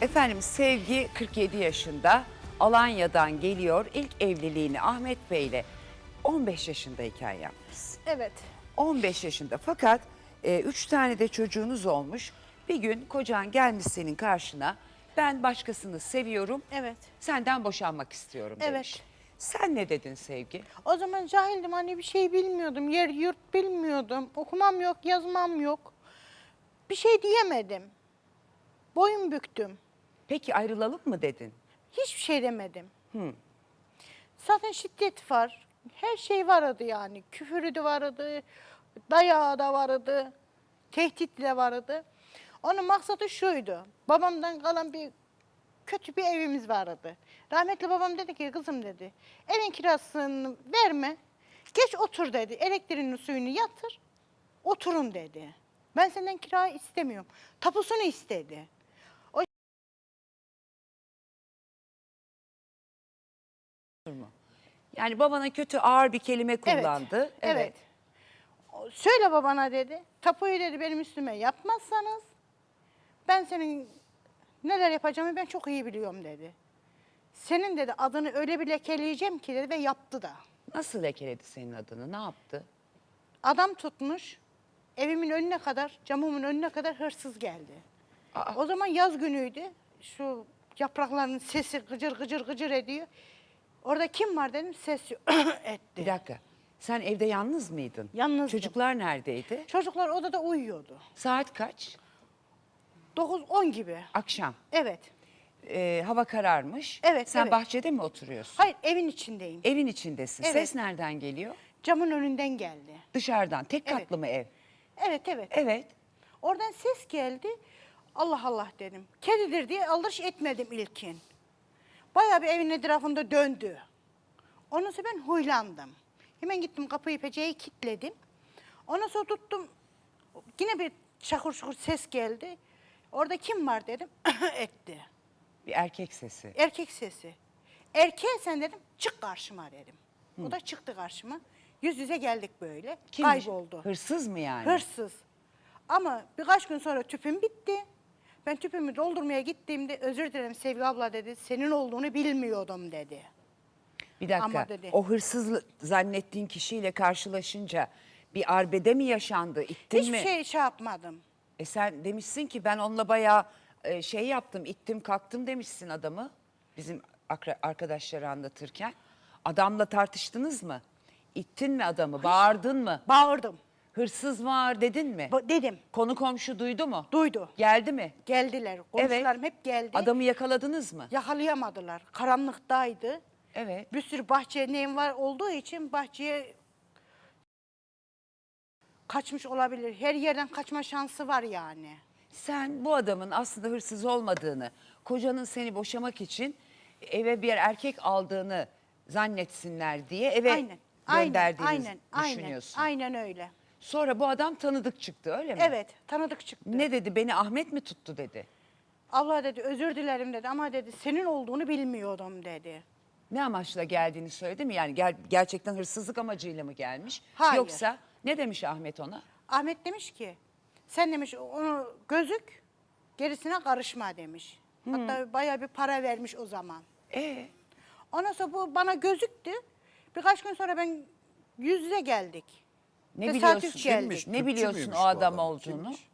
Efendim Sevgi 47 yaşında Alanya'dan geliyor. İlk evliliğini Ahmet Bey ile 15 yaşındayken yapmış. Evet. 15 yaşında fakat 3 tane de çocuğunuz olmuş. Bir gün kocan gelmiş senin karşına. Ben başkasını seviyorum. Evet. Senden boşanmak istiyorum demiş. Evet. Sen ne dedin Sevgi? O zaman cahildim hani bir şey bilmiyordum. Yer yurt bilmiyordum. Okumam yok, yazmam yok. Bir şey diyemedim. Boyun büktüm. Peki ayrılalım mı dedin? Hiçbir şey demedim. Zaten şiddet var. Her şey vardı yani. Küfürü de vardı. Dayağı da vardı. Tehdit de vardı. Onun maksadı şuydu. Babamdan kalan bir kötü bir evimiz vardı. Rahmetli babam dedi ki kızım dedi. Evin kirasını verme. Geç otur dedi. Elektriğini suyunu yatır. Oturun dedi. Ben senden kirayı istemiyorum. Tapusunu istedi. Yani babana kötü ağır bir kelime kullandı. Evet. O- Söyle babana dedi. Tapuyu dedi benim üstüme yapmazsanız ben senin neler yapacağımı ben çok iyi biliyorum dedi. Senin dedi adını öyle bir lekeleyeceğim ki dedi ve yaptı da. Nasıl lekeledi senin adını? Ne yaptı? Adam tutmuş evimin önüne kadar, camımın önüne kadar hırsız geldi. Aa. O zaman yaz günüydü. Şu yaprakların sesi gıcır gıcır gıcır ediyor. Orada kim var dedim ses etti. Bir dakika. Sen evde yalnız mıydın? Yalnızdım. Çocuklar neredeydi? Çocuklar odada uyuyordu. Saat kaç? 9-10 gibi. Akşam. Evet. Ee, hava kararmış. Evet, Sen evet. bahçede mi oturuyorsun? Hayır evin içindeyim. Evin içindesin. Evet. Ses nereden geliyor? Camın önünden geldi. Dışarıdan. Tek Evet. katlı mı ev? Evet evet. Evet. Oradan ses geldi. Allah Allah dedim. Kedidir diye aldırış etmedim ilkin. Bayağı bir evin etrafında döndü. Ondan sonra ben huylandım. Hemen gittim kapıyı peceyi kilitledim. Ondan sonra tuttum. Yine bir şakur şukur ses geldi. Orada kim var dedim. Etti. Bir erkek sesi. Erkek sesi. Erkeğe sen dedim çık karşıma dedim. O da çıktı karşıma. Yüz yüze geldik böyle. Kimmiş? Kayboldu. Hırsız mı yani? Hırsız. Ama birkaç gün sonra tüpüm bitti. Ben tüpümü doldurmaya gittiğimde özür dilerim Sevgi abla dedi. Senin olduğunu bilmiyordum dedi. Bir dakika. Ama dedi. O hırsız zannettiğin kişiyle karşılaşınca bir arbede mi yaşandı? İttin Hiçbir mi? şey şey yapmadım. E sen demişsin ki ben onunla bayağı e, şey yaptım, ittim kalktım demişsin adamı. Bizim akra- arkadaşları anlatırken. Adamla tartıştınız mı? İttin mi adamı? Bağırdın mı? Bağırdım. Hırsız var dedin mi? Ba- dedim. Konu komşu duydu mu? Duydu. Geldi mi? Geldiler. Komşularım hep geldi. Adamı yakaladınız mı? Yakalayamadılar. Karanlıktaydı. Evet. Bir sürü bahçe neyim var olduğu için bahçeye kaçmış olabilir. Her yerden kaçma şansı var yani. Sen bu adamın aslında hırsız olmadığını, kocanın seni boşamak için eve bir erkek aldığını zannetsinler diye eve Aynen. Aynen, gönderdiğini aynen, aynen, düşünüyorsun. aynen öyle. Sonra bu adam tanıdık çıktı öyle mi? Evet, tanıdık çıktı. Ne dedi? Beni Ahmet mi tuttu dedi. Allah dedi özür dilerim dedi ama dedi senin olduğunu bilmiyordum dedi. Ne amaçla geldiğini söyledi mi? Yani gel, gerçekten hırsızlık amacıyla mı gelmiş? Hayır. Yoksa ne demiş Ahmet ona? Ahmet demiş ki sen demiş onu gözük gerisine karışma demiş. Hatta bayağı bir para vermiş o zaman. E Ondan sonra bu bana gözüktü. Birkaç gün sonra ben yüz yüze geldik. Ne Tesadüf biliyorsun? geldik. Ne Türkçü biliyorsun müymüş o bu adam adam? olduğunu? Kimmiş?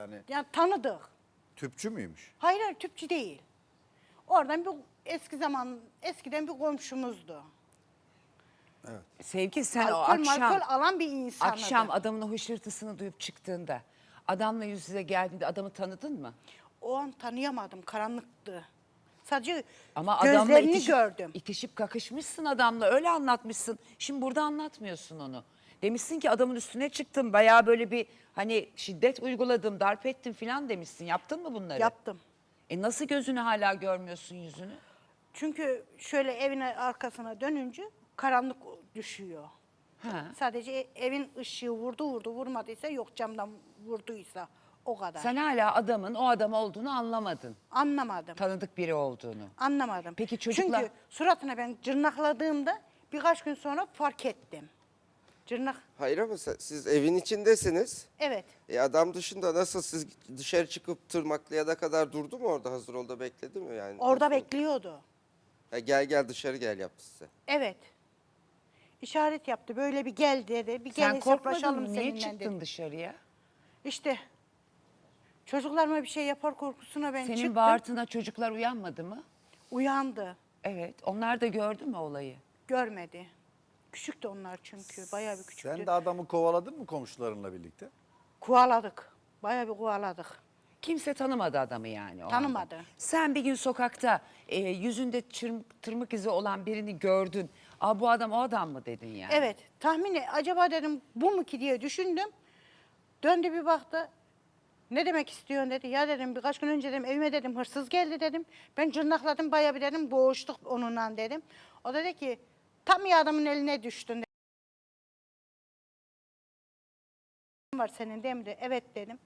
Yani Ya tanıdık. tüpçü müymüş? Hayır hayır tüpçü değil. Oradan bir eski zaman eskiden bir komşumuzdu. Sevgi sen o alkol akşam alan bir insandı. akşam adamın o hışırtısını duyup çıktığında adamla yüz yüze geldiğinde adamı tanıdın mı? O an tanıyamadım, karanlıktı. Sadece Ama adamla gözlerini itişip, gördüm. itişip kakışmışsın adamla öyle anlatmışsın. Şimdi burada anlatmıyorsun onu. Demişsin ki adamın üstüne çıktım bayağı böyle bir hani şiddet uyguladım, darp ettim falan demişsin. Yaptın mı bunları? Yaptım. E nasıl gözünü hala görmüyorsun yüzünü? Çünkü şöyle evin arkasına dönünce karanlık düşüyor. Ha. Sadece e- evin ışığı vurdu vurdu vurmadıysa yok camdan vurduysa o kadar. Sen hala adamın o adam olduğunu anlamadın. Anlamadım. Tanıdık biri olduğunu. Anlamadım. Peki çocuklar- Çünkü suratına ben cırnakladığımda birkaç gün sonra fark ettim. Cırnak. Hayır ama sen- siz evin içindesiniz. Evet. E adam dışında nasıl siz dışarı çıkıp tırmaklayana kadar durdu mu orada hazır ol da bekledi mi yani? Orada Nasıl? bekliyordu. Ha, gel gel dışarı gel yaptı size. Evet. İşaret yaptı. Böyle bir gel dedi. Bir gel Sen korkmadın hesaplaşalım mı? Niye seninle çıktın dedi. dışarıya? İşte çocuklarıma bir şey yapar korkusuna ben Senin çıktım. bağırtına çocuklar uyanmadı mı? Uyandı. Evet. Onlar da gördü mü olayı? Görmedi. Küçüktü onlar çünkü. Bayağı bir küçüktü. Sen de adamı kovaladın mı komşularınla birlikte? Kovaladık. Bayağı bir kovaladık. Kimse tanımadı adamı yani o anda. Tanımadı. Sen bir gün sokakta e, yüzünde çırm- tırmık izi olan birini gördün. Aa bu adam o adam mı dedin yani? Evet. Tahmini acaba dedim bu mu ki diye düşündüm. Döndü bir baktı. Ne demek istiyorsun dedi. Ya dedim birkaç gün önce dedim evime dedim hırsız geldi dedim. Ben cırnakladım bayağı bir dedim boğuştuk onunla dedim. O dedi ki tam ya adamın eline düştün dedi. var senin değil dedi. Evet dedim.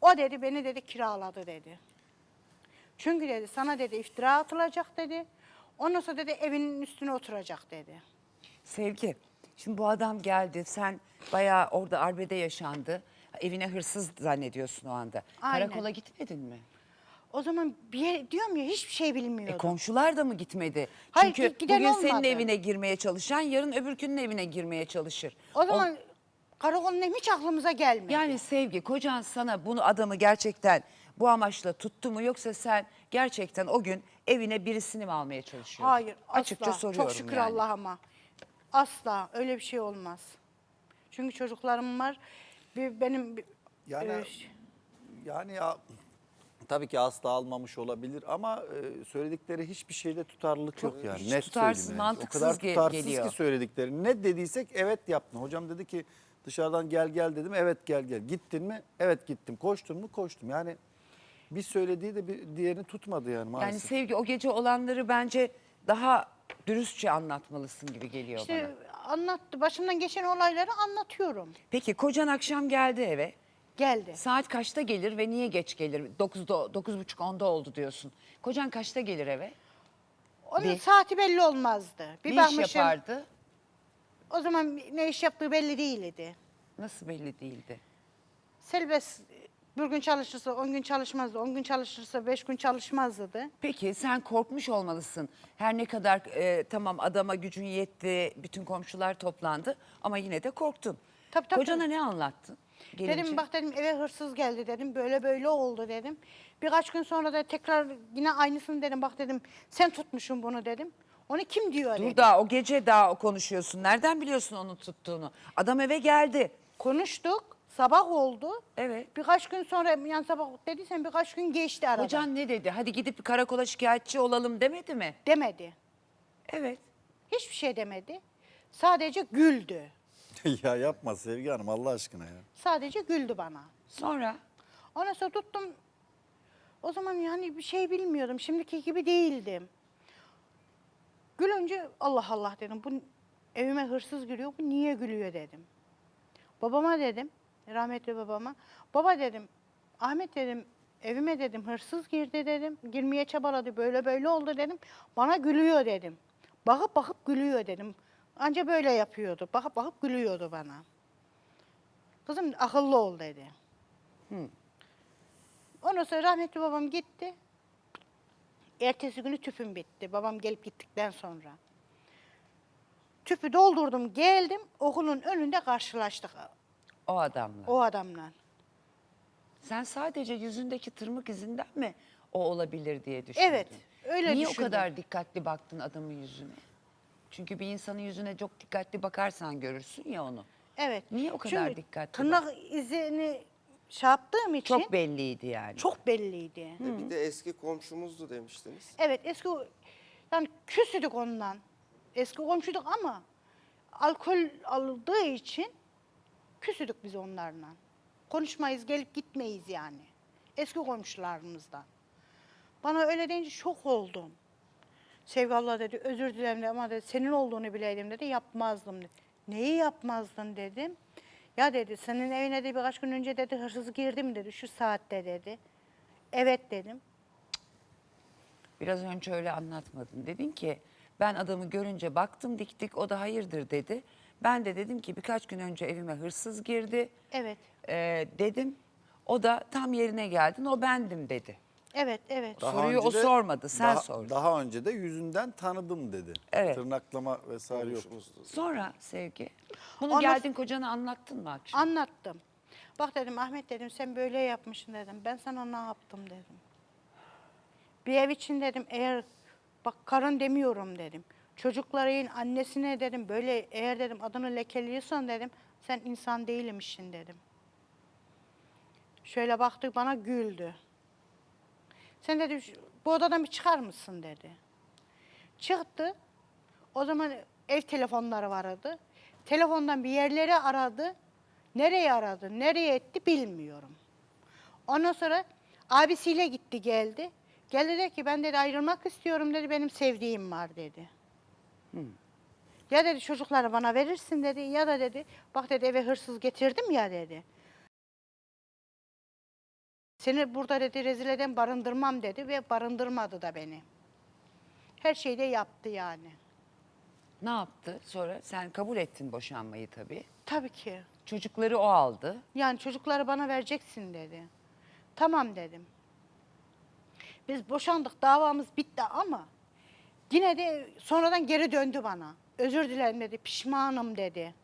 O dedi beni dedi kiraladı dedi. Çünkü dedi sana dedi iftira atılacak dedi. Ondan sonra dedi evinin üstüne oturacak dedi. Sevgi. Şimdi bu adam geldi. Sen bayağı orada arbede yaşandı. Evine hırsız zannediyorsun o anda. Aynen. Karakola gitmedin mi? O zaman bir yer, diyorum ya hiçbir şey bilmiyordum. E komşular da mı gitmedi? Hayır, Çünkü bugün senin olmadı. evine girmeye çalışan yarın öbürkünün evine girmeye çalışır. o zaman karakolun hiç aklımıza gelmedi. Yani sevgi kocan sana bunu adamı gerçekten bu amaçla tuttu mu yoksa sen gerçekten o gün evine birisini mi almaya çalışıyordun? Hayır asla. Açıkça soruyorum Çok şükür yani. Allah'ıma. Asla öyle bir şey olmaz. Çünkü çocuklarım var. Bir, benim bir- Yani e, yani ya tabii ki asla almamış olabilir ama e, söyledikleri hiçbir şeyde tutarlılık yok yani. hiç Net tutarsız, söyleyeyim yani. mantıksız O kadar ge- tutarsız geliyor. ki söyledikleri. Ne dediysek evet yaptın. Hocam dedi ki dışarıdan gel gel dedim. Evet gel gel. Gittin mi? Evet gittim. Koştun mu? Koştum. Yani bir söylediği de bir diğerini tutmadı yani Yani maalesef. sevgi o gece olanları bence daha dürüstçe anlatmalısın gibi geliyor bana. işte anlattı. Başımdan geçen olayları anlatıyorum. Peki kocan akşam geldi eve. Geldi. Saat kaçta gelir ve niye geç gelir? 9'da, 9.30 10'da oldu diyorsun. Kocan kaçta gelir eve? Onun Bir- saati belli olmazdı. Bir ne iş bakmışım. yapardı? O zaman ne iş yaptığı belli değildi. Nasıl belli değildi? Serbest bir gün çalışırsa on gün çalışmazdı. On gün çalışırsa beş gün çalışmazdı. Peki sen korkmuş olmalısın. Her ne kadar e, tamam adama gücün yetti, bütün komşular toplandı ama yine de korktun. Tabii, tabii, Kocana tabii. ne anlattın? Gelince? Dedim bak dedim eve hırsız geldi dedim. Böyle böyle oldu dedim. Birkaç gün sonra da tekrar yine aynısını dedim. Bak dedim sen tutmuşsun bunu dedim. Onu kim diyor Dur dedim. daha o gece daha konuşuyorsun. Nereden biliyorsun onu tuttuğunu? Adam eve geldi. Konuştuk. Sabah oldu. Evet. Birkaç gün sonra yani sabah dediysen birkaç gün geçti arada. Kocan ne dedi? Hadi gidip karakola şikayetçi olalım demedi mi? Demedi. Evet. Hiçbir şey demedi. Sadece güldü. ya yapma Sevgi Hanım Allah aşkına ya. Sadece güldü bana. Sonra Ondan sonra tuttum. O zaman yani bir şey bilmiyordum. Şimdiki gibi değildim. Gülünce Allah Allah dedim. Bu evime hırsız giriyor. Bu niye gülüyor dedim. Babama dedim. Rahmetli babama. Baba dedim. Ahmet dedim. Evime dedim hırsız girdi dedim. Girmeye çabaladı. Böyle böyle oldu dedim. Bana gülüyor dedim. Bakıp bakıp gülüyor dedim. Anca böyle yapıyordu. Bakıp bakıp gülüyordu bana. Kızım akıllı ol dedi. Ondan sonra rahmetli babam gitti. Ertesi günü tüpüm bitti. Babam gelip gittikten sonra. Tüpü doldurdum, geldim. Okulun önünde karşılaştık o adamla. o adamla. Sen sadece yüzündeki tırmık izinden mi o olabilir diye düşündün? Evet, öyle Niye düşündüm. o kadar dikkatli baktın adamın yüzüne? Çünkü bir insanın yüzüne çok dikkatli bakarsan görürsün ya onu. Evet. Niye o kadar Çünkü dikkatli Tırnak izini şey yaptığım için Çok belliydi yani. çok belliydi. E bir de eski komşumuzdu demiştiniz. Evet eski yani küsüdük ondan. Eski komşuyduk ama alkol aldığı için küsüdük biz onlarla. Konuşmayız, gelip gitmeyiz yani. Eski komşularımızdan. Bana öyle deyince şok oldum. Sevgi Allah dedi, özür dilerim dedi ama dedi, senin olduğunu bileydim dedi, yapmazdım dedi. Neyi yapmazdın dedim. Ya dedi, senin evine de birkaç gün önce dedi, hırsız girdim dedi, şu saatte dedi. Evet dedim. Biraz önce öyle anlatmadın. Dedin ki ben adamı görünce baktım diktik o da hayırdır dedi. Ben de dedim ki birkaç gün önce evime hırsız girdi. Evet. Ee, dedim. O da tam yerine geldin o bendim dedi. Evet, evet. Daha Soruyu o önce de- sormadı, sen daha, sordun. Daha önce de yüzünden tanıdım dedi. Evet. Tırnaklama vesaire yok. Komşumuzdu. Sonra Sevgi bunu Ondan- geldin kocana anlattın mı akşam? Anlattım. Bak dedim Ahmet dedim sen böyle yapmışsın dedim. Ben sana ne yaptım dedim. Bir ev için dedim eğer bak karın demiyorum dedim. Çocukların annesine dedim böyle eğer dedim adını lekeliyorsan dedim sen insan değilmişsin dedim. Şöyle baktı bana güldü. Sen dedi "Şu- bu odadan bir çıkar mısın dedi. Çıktı. O zaman ev telefonları vardı. Telefondan bir yerleri aradı. Nereye aradı, nereye etti bilmiyorum. Ondan sonra abisiyle gitti geldi. Geldi dedi ki ben dedi ayrılmak istiyorum dedi benim sevdiğim var dedi. Ya dedi çocukları bana verirsin dedi ya da dedi bak dedi eve hırsız getirdim ya dedi. Seni burada dedi rezil eden barındırmam dedi ve barındırmadı da beni. Her şeyi de yaptı yani. Ne yaptı sonra? Sen kabul ettin boşanmayı tabii. Tabii ki. Çocukları o aldı. Yani çocukları bana vereceksin dedi. Tamam dedim. Biz boşandık davamız bitti ama yine de sonradan geri döndü bana. Özür dilerim dedi pişmanım dedi.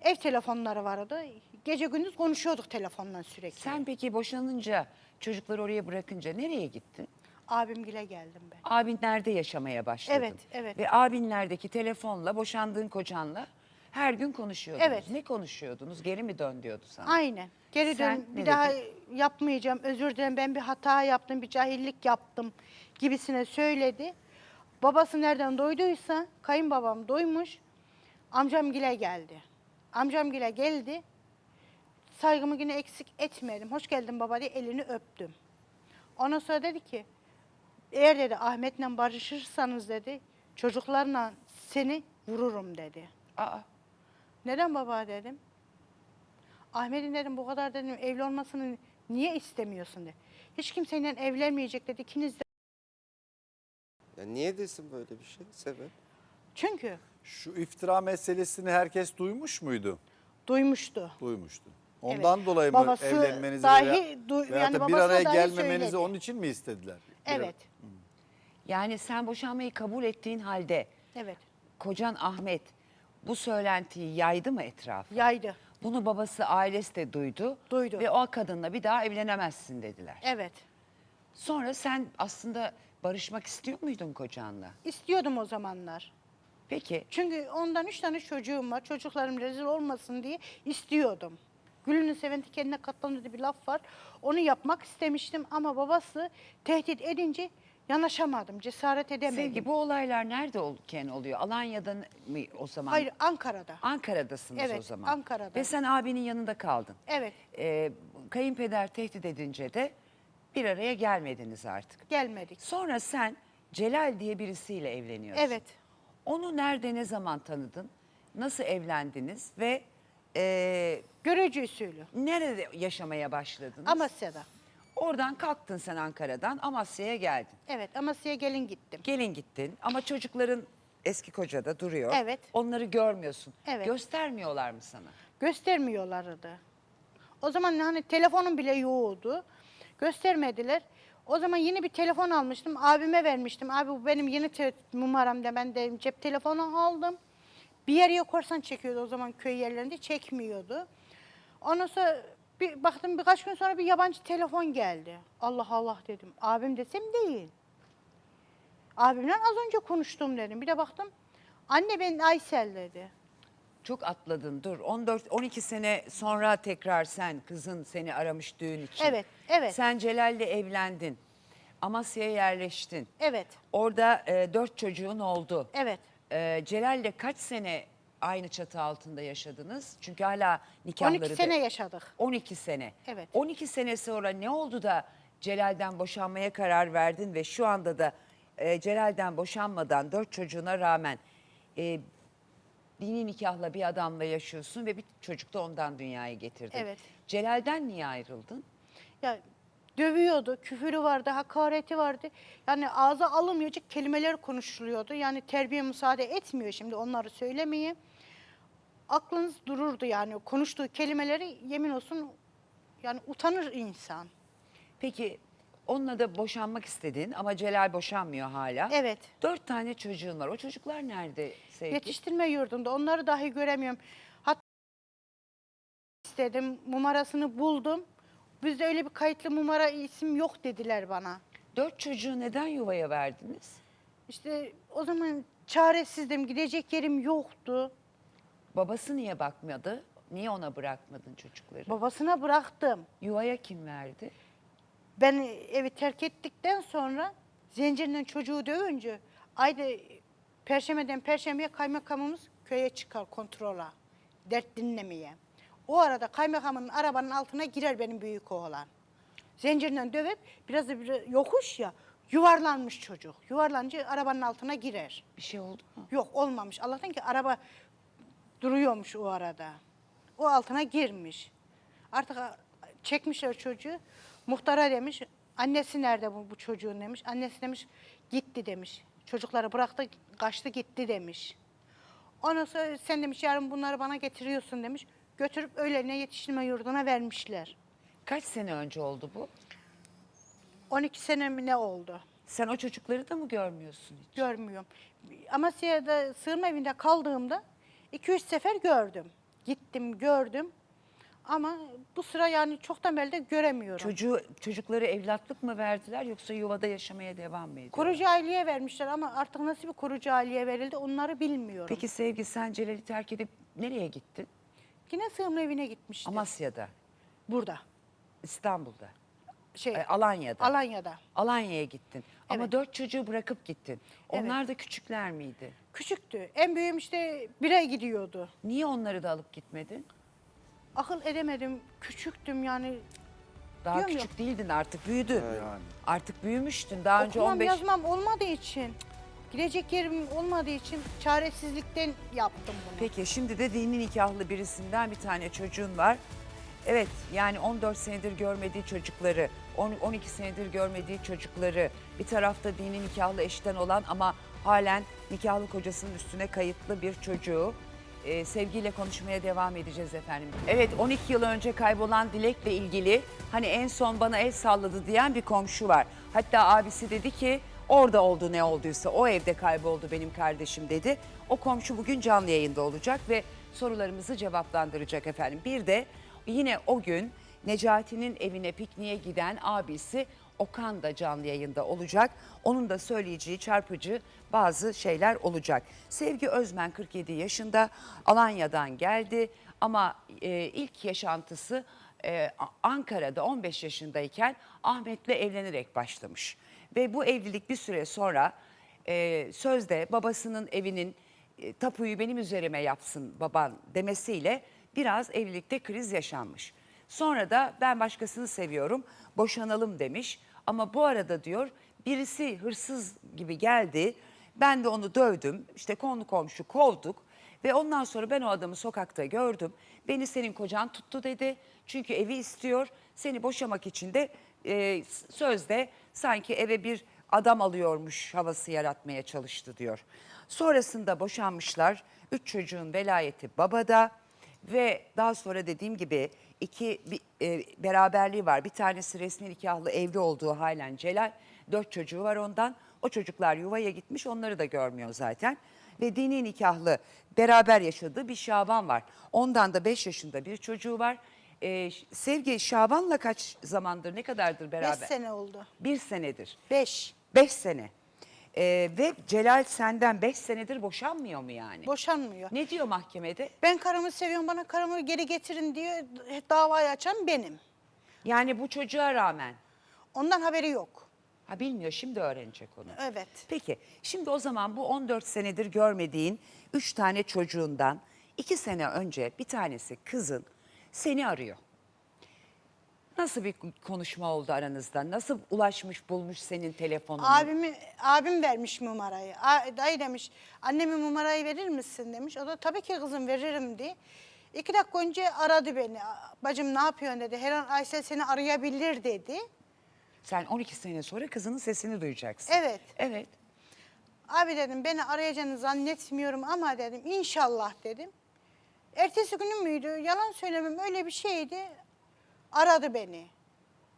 Ev telefonları vardı. Gece gündüz konuşuyorduk telefondan sürekli. Sen peki boşanınca çocukları oraya bırakınca nereye gittin? Abimgile geldim ben. Abinlerde yaşamaya başladın. Evet, evet. Ve abinlerdeki telefonla boşandığın kocanla her gün konuşuyordunuz. Evet. Ne konuşuyordunuz? Geri mi dön diyordu sana? Aynen. Geri Sen dön ne bir daha yapmayacağım. Özür dilerim ben bir hata yaptım, bir cahillik yaptım gibisine söyledi. Babası nereden doyduysa kayınbabam doymuş. Amcamgile geldi. Amcamgile geldi. Saygımı yine eksik etmedim. Hoş geldin baba diye elini öptüm. Ondan sonra dedi ki eğer dedi Ahmet'le barışırsanız dedi çocuklarla seni vururum dedi. Aa, Neden baba dedim. Ahmet'in dedim bu kadar dedim evli olmasını niye istemiyorsun dedi. Hiç kimseyle evlenmeyecek dedi. İkiniz de. Ya niye desin böyle bir şey? Sebep? Çünkü Şu iftira meselesini herkes duymuş muydu? duymuştu. Duymuştu. Ondan Evet. dolayı mı Babası evlenmenizi dahi veya, du- veyahut yani da bir babası araya dahi gelmemenizi söyledi. onun için mi istediler? Bir Evet. yani sen boşanmayı kabul ettiğin halde Evet. kocan Ahmet bu söylentiyi yaydı mı etrafa? Yaydı. Bunu babası ailesi de duydu. Duydu. Ve o kadınla bir daha evlenemezsin dediler. Evet. Sonra sen aslında barışmak istiyor muydun kocanla? İstiyordum o zamanlar. Peki Çünkü ondan üç tane çocuğum var. Çocuklarım rezil olmasın diye istiyordum. Gülünü seven kendine katlanır diye bir laf var. Onu yapmak istemiştim ama babası tehdit edince yanaşamadım. Cesaret edemedim. Sevgi bu olaylar nerede olurken oluyor? Alanya'da mı o zaman? Hayır Ankara'da. Ankara'dasınız o Evet, zaman. Ankara'da. Ve sen abinin yanında kaldın. Evet. Ee, kayınpeder tehdit edince de bir araya gelmediniz artık. Gelmedik. Sonra sen Celal diye birisiyle evleniyorsun. Evet. Onu nerede ne zaman tanıdın? Nasıl evlendiniz ve e, Görücü usulü. nerede yaşamaya başladınız? Amasya'da. Oradan kalktın sen Ankara'dan Amasya'ya geldin. Evet Amasya'ya gelin gittim. Gelin gittin ama çocukların eski kocada duruyor. Evet. Onları görmüyorsun. Evet. Göstermiyorlar mı sana? Göstermiyorlardı. O zaman hani telefonum bile yoğdu. Göstermediler. O zaman yeni bir telefon almıştım. Abime vermiştim. Abi bu benim yeni te- numaram da ben de cep telefonu aldım. Bir yere korsan çekiyordu o zaman köy yerlerinde çekmiyordu. Ondan sonra bir baktım birkaç gün sonra bir yabancı telefon geldi. Allah Allah dedim. Abim desem değil. Abimle az önce konuştum dedim. Bir de baktım anne ben Aysel dedi. Çok atladın dur. 14 12 sene sonra tekrar sen kızın seni aramış düğün için. Evet, evet. Sen Celal'le evlendin. Amasya'ya yerleştin. Evet. Orada e, dört çocuğun oldu. Evet. E, Celal'le kaç sene aynı çatı altında yaşadınız? Çünkü hala nikahları 12 da- sene yaşadık. 12 sene. Evet. 12 sene sonra ne oldu da Celal'den boşanmaya karar verdin ve şu anda da e, Celal'den boşanmadan dört çocuğuna rağmen e, dini nikahla bir adamla yaşıyorsun ve bir çocuk da ondan dünyaya getirdin. Evet. Celal'den niye ayrıldın? Ya dövüyordu, küfürü vardı, hakareti vardı. Yani ağza alınmayacak kelimeler konuşuluyordu. Yani terbiye müsaade etmiyor şimdi onları söylemeye. aklınız dururdu yani. Konuştuğu kelimeleri yemin olsun yani utanır insan. Peki onunla da boşanmak istedin ama Celal boşanmıyor hala. Evet. Dört tane çocuğun var. O çocuklar nerede Sevgi? Yetiştirme yurdunda onları dahi göremiyorum. Hatta istedim numarasını buldum. Bizde öyle bir kayıtlı numara isim yok dediler bana. Dört çocuğu neden yuvaya verdiniz? İşte o zaman çaresizdim gidecek yerim yoktu. Babası niye bakmadı? Niye ona bırakmadın çocukları? Babasına bıraktım. Yuvaya kim verdi? Ben evi terk ettikten sonra zincirden çocuğu dövünce ayda perşembeden perşembeye kaymakamımız köye çıkar kontrola. Dert dinlemeye. O arada kaymakamın arabanın altına girer benim büyük oğlan. Zincirden dövüp biraz da bir yokuş ya yuvarlanmış çocuk. Yuvarlanınca arabanın altına girer. Bir şey oldu mu? Yok olmamış. Allah'tan ki araba duruyormuş o arada. O altına girmiş. Artık çekmişler çocuğu. Muhtara demiş. Annesi nerede bu, bu çocuğun demiş. Annesi demiş gitti demiş. Çocukları bıraktı kaçtı gitti demiş. Ondan sonra sen demiş yarın bunları bana getiriyorsun demiş. Götürüp öğlene yetiştirme yurduna vermişler. Kaç sene önce oldu bu? 12 sene mi ne oldu? Sen o çocukları da mı görmüyorsun hiç? Görmüyorum. Amasya'da sığınma evinde kaldığımda 2-3 sefer gördüm. Gittim gördüm. Ama bu sıra yani çoktan beri de göremiyorum. Çocuğu, çocukları evlatlık mı verdiler yoksa yuvada yaşamaya devam mı ediyor? Korucu aileye vermişler ama artık nasıl bir korucu aileye verildi onları bilmiyorum. Peki Sevgi sen Celal'i terk edip nereye gittin? Yine sığınma evine gitmiştim. Amasya'da, Burada. İstanbul'da, Şey, e, Alanya'da. Alanya'da. Alanya'ya gittin. Ama Evet. dört çocuğu bırakıp gittin. Onlar da küçükler miydi? Küçüktü. En büyüğüm işte bire gidiyordu. Niye onları da alıp gitmedin? Akıl edemedim. Küçüktüm yani. Daha Diyorum küçük değildin artık büyüdün. Yani. Artık büyümüştün. Daha önce Okumam 15 yazmam olmadığı için. Gidecek yerim olmadığı için çaresizlikten yaptım bunu. Peki şimdi de dini nikahlı birisinden bir tane çocuğun var. Evet yani 14 senedir görmediği çocukları, 10 12 senedir görmediği çocukları, bir tarafta dini nikahlı eşten olan ama halen nikahlı kocasının üstüne kayıtlı bir çocuğu. Ee, sevgiyle konuşmaya devam edeceğiz efendim. Evet 12 yıl önce kaybolan Dilek'le ilgili hani en son bana el salladı diyen bir komşu var. Hatta abisi dedi ki orada oldu ne olduysa o evde kayboldu benim kardeşim dedi. O komşu bugün canlı yayında olacak ve sorularımızı cevaplandıracak efendim. Bir de yine o gün Necati'nin evine pikniğe giden abisi Okan da canlı yayında olacak. Onun da söyleyeceği çarpıcı bazı şeyler olacak. Sevgi Özmen 47 yaşında Alanya'dan geldi ama e, ilk yaşantısı e, Ankara'da 15 yaşındayken Ahmet'le evlenerek başlamış. Ve bu evlilik bir süre sonra e, sözde babasının evinin e, tapuyu benim üzerime yapsın baban demesiyle biraz evlilikte kriz yaşanmış. Sonra da ben başkasını seviyorum boşanalım demiş. Ama bu arada diyor birisi hırsız gibi geldi. Ben de onu dövdüm. İşte konu komşu kovduk. Ve ondan sonra ben o adamı sokakta gördüm. Beni senin kocan tuttu dedi. Çünkü evi istiyor. Seni boşamak için de e, sözde sanki eve bir adam alıyormuş havası yaratmaya çalıştı diyor. Sonrasında boşanmışlar. Üç çocuğun velayeti babada. Ve daha sonra dediğim gibi iki bir, e, beraberliği var. Bir tanesi resmi nikahlı evli olduğu halen Celal. Dört çocuğu var ondan. O çocuklar yuvaya gitmiş onları da görmüyor zaten. Ve dini nikahlı beraber yaşadığı bir Şaban var. Ondan da beş yaşında bir çocuğu var. E, Sevgi Şaban'la kaç zamandır ne kadardır 5 beraber? sene oldu. Bir senedir. 5. Beş sene. E, ve Celal senden beş senedir boşanmıyor mu yani? Boşanmıyor. ne diyor mahkemede? Ben karımı seviyorum bana karımı geri getirin diyor. Davayı açan benim. Yani bu çocuğa rağmen. Ondan haberi yok. Ha bilmiyor şimdi öğrenecek onu. Evet. Peki şimdi o zaman bu 14 senedir görmediğin 3 tane çocuğundan 2 sene önce bir tanesi kızın seni arıyor. Nasıl bir konuşma oldu aranızda? Nasıl ulaşmış bulmuş senin telefonunu? Abimi, abim vermiş numarayı. A- Dayı demiş anneme numarayı verir misin demiş. O da tabii ki kızım veririm diye. İki dakika önce aradı beni. Bacım ne yapıyorsun dedi. Her an Aysel seni arayabilir dedi. Sen 12 sene sonra kızının sesini duyacaksın. Evet. Evet. Abi dedim beni arayacağını zannetmiyorum ama dedim inşallah dedim. Ertesi günü müydü? Yalan söylemem öyle bir şeydi. Aradı beni.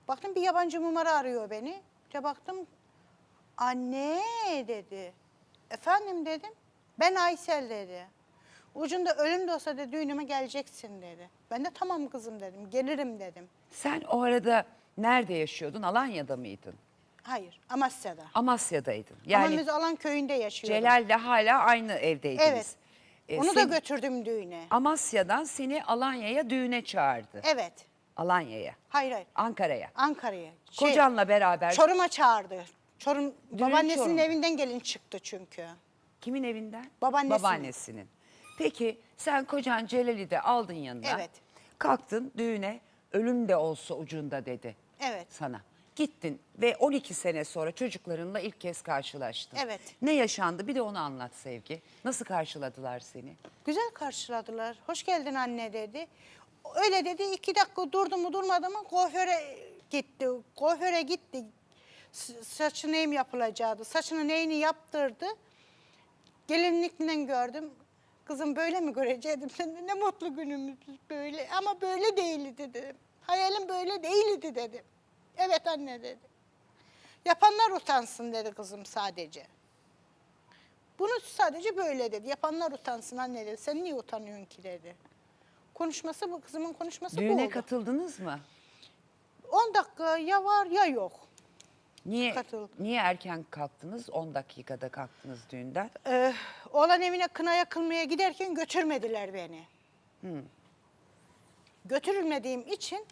Baktım bir yabancı numara arıyor beni. İşte baktım anne dedi. Efendim dedim. Ben Aysel dedi. Ucunda ölüm de olsa da düğünüme geleceksin dedi. Ben de tamam kızım dedim. Gelirim dedim. Sen o arada nerede yaşıyordun? Alanya'da mıydın? Hayır Amasya'da. Amasya'daydın. Yani, Ama biz Alan köyünde yaşıyorduk. Celal'le hala aynı evdeydiniz. Evet. E, Onu da seni- götürdüm düğüne. Amasya'dan seni Alanya'ya düğüne çağırdı. Evet. Alanya'ya, Hayır hayır. Ankara'ya. Ankara'ya. Şey, Kocanla beraber. Çorum'a çağırdı. Çorum babaannesinin Çorum. evinden gelin çıktı çünkü. Kimin evinden? Babaannesinin. Babaannesinin. Peki sen kocan Celal'i de aldın yanına. Evet. Kalktın düğüne ölüm de olsa ucunda dedi. Evet. Sana. Gittin ve 12 sene sonra çocuklarınla ilk kez karşılaştın. Evet. Ne yaşandı bir de onu anlat Sevgi. Nasıl karşıladılar seni? Güzel karşıladılar. Hoş geldin anne dedi. Öyle dedi iki dakika durdu mu durmadı mı kuaföre gitti. Kuaföre gitti. Saçı neyim yapılacaktı. Saçını neyini yaptırdı. Gelinlikle gördüm. Kızım böyle mi görecektim? Sen de ne mutlu günümüz böyle. Ama böyle değildi dedim. Hayalim böyle değildi dedim. Evet anne dedi. Yapanlar utansın dedi kızım sadece. Bunu sadece böyle dedi. Yapanlar utansın anne dedi. Sen niye utanıyorsun ki dedi. Konuşması bu kızımın konuşması bu Düğüne oldu. katıldınız mı? 10 dakika ya var ya yok. Niye Katıldım. niye erken kalktınız? 10 dakikada kalktınız düğünden. Ee, oğlan evine kına yakılmaya giderken götürmediler beni. Götürülmediğim için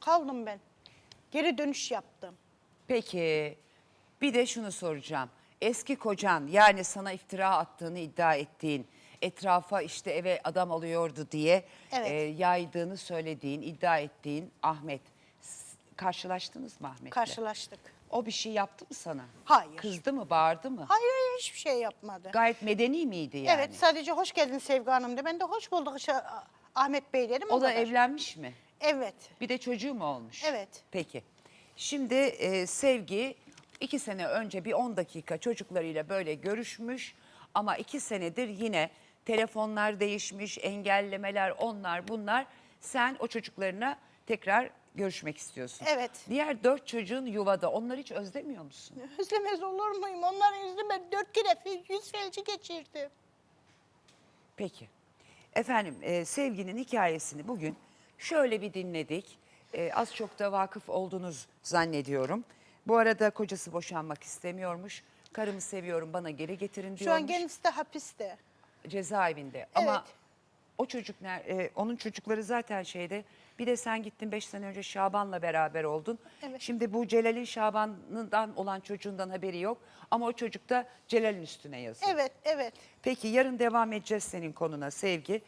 kaldım ben. Geri dönüş yaptım. Peki bir de şunu soracağım. Eski kocan yani sana iftira attığını iddia ettiğin, etrafa işte eve adam alıyordu diye Evet. e, yaydığını söylediğin, iddia ettiğin Ahmet. S- Karşılaştınız mı Ahmet'le? Karşılaştık. O bir şey yaptı mı sana? Hayır. Kızdı mı, bağırdı mı? Hayır hayır hiçbir şey yapmadı. Gayet medeni miydi yani? Evet sadece hoş geldin Sevgi Hanım de. Ben de hoş bulduk işte, Ahmet Bey dedim. O da kadar. evlenmiş mi? Evet. Bir de çocuğu mu olmuş? Evet. Peki. Şimdi e, Sevgi iki sene önce bir 10 dakika çocuklarıyla böyle görüşmüş ama iki senedir yine telefonlar değişmiş, engellemeler onlar bunlar. Sen o çocuklarına tekrar görüşmek istiyorsun. Evet. Diğer dört çocuğun yuvada onları hiç özlemiyor musun? Özlemez olur muyum? Yüzünden ben dört kere yüz felci geçirdim. Peki. Efendim e, Sevgi'nin hikayesini bugün şöyle bir dinledik. E, az çok da vakıf oldunuz zannediyorum. Bu arada kocası boşanmak istemiyormuş. Karımı seviyorum bana geri getirin Şu diyormuş. an kendisi de hapiste. Cezaevinde. Ama o çocuk ner- e, onun çocukları zaten şeyde. Bir de sen gittin 5 sene önce Şaban'la beraber oldun. Evet. Şimdi bu Celal'in Şaban'dan olan çocuğundan haberi yok. Ama o çocuk da Celal'in üstüne yazıyor. Evet, evet. Peki yarın devam edeceğiz senin konuna sevgi.